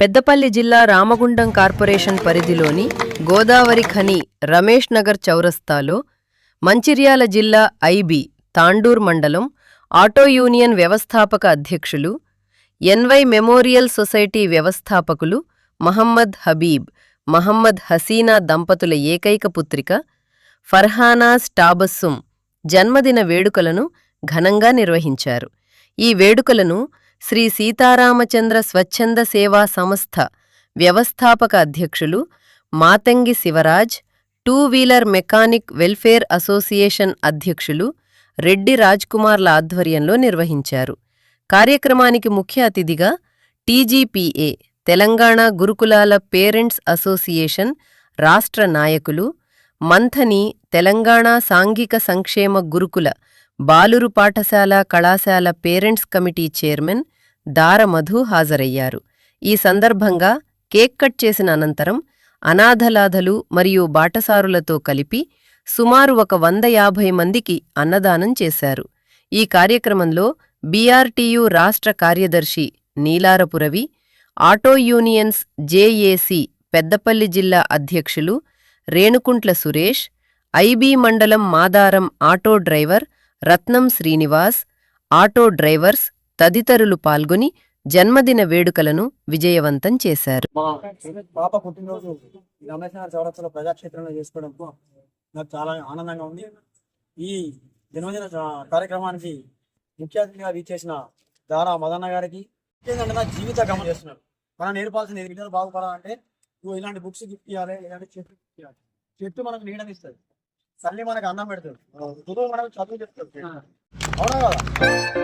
పెద్దపల్లి జిల్లా రామగుండం కార్పొరేషన్ పరిధిలోని గోదావరి ఖని రమేష్ నగర్ చౌరస్తాలో మంచిర్యాల జిల్లా ఐబి తాండూర్ మండలం ఆటో యూనియన్ వ్యవస్థాపక అధ్యక్షులు ఎన్వై మెమోరియల్ సొసైటీ వ్యవస్థాపకులు మహమ్మద్ హబీబ్ మహమ్మద్ హసీనా దంపతుల ఏకైక పుత్రిక ఫర్హానాస్ స్టాబస్సుం జన్మదిన వేడుకలను ఘనంగా నిర్వహించారు. ఈ వేడుకలను శ్రీ సీతారామచంద్ర స్వచ్ఛంద సేవా సంస్థ వ్యవస్థాపక అధ్యక్షులు Matangi Shivaraj two wheeler mechanic welfare association అధ్యక్షులు రెడ్డి రాజ్కుమార్ల ఆధ్వర్యంలో నిర్వహించారు. కార్యక్రమానికి ముఖ్య అతిథిగా టీజీపీఏ తెలంగాణ గురుకులాల పేరెంట్స్ అసోసియేషన్ రాష్ట్ర నాయకులు మంథని తెలంగాణ సాంఘిక సంక్షేమ గురుకుల బాలురు పాఠశాల కళాశాల పేరెంట్స్ కమిటీ చైర్మన్ దారమధు హాజరయ్యారు. ఈ సందర్భంగా కేక్ కట్ చేసిన అనంతరం అనాథలాధలు మరియు బాటసారులతో కలిపి సుమారు ఒక వంద యాభై మందికి అన్నదానం చేశారు. ఈ కార్యక్రమంలో బీఆర్టీయు రాష్ట్ర కార్యదర్శి నీలారపురవి ఆటో యూనియన్స్ జేఏసీ పెద్దపల్లి జిల్లా అధ్యక్షులు రేణుకుంట్ల సురేష్ ఐబీ మండలం Madaram auto driver Ratnam Srinivas auto drivers తదితరులు పాల్గొని జన్మదిన వేడుకలను విజయవంతం చేశారు. పాప పుట్టినరోజు రమేష్ నగర్ ప్రజాక్షేత్రంలో చేసుకోవడం నాకు చాలా ఆనందంగా ఉంది. ఈ జన్మదిన కార్యక్రమానికి ముఖ్య అతిథిగా వీచేసిన దారా మదన్న గారికి. నా జీవిత గమనం చేస్తున్నారు మనం నేర్పాల్సిన బాగుపడాలంటే నువ్వు ఇలాంటి బుక్స్ గిఫ్ట్ ఇవ్వాలి ఇలాంటి చెట్టు gift ఇవ్వాలి చెట్టు మనకు నీడనిస్తుంది. తల్లి మనకు అన్నం పెడుతుంది. గురువు మనకు చదువు చెప్తుంది. అవునా కదా?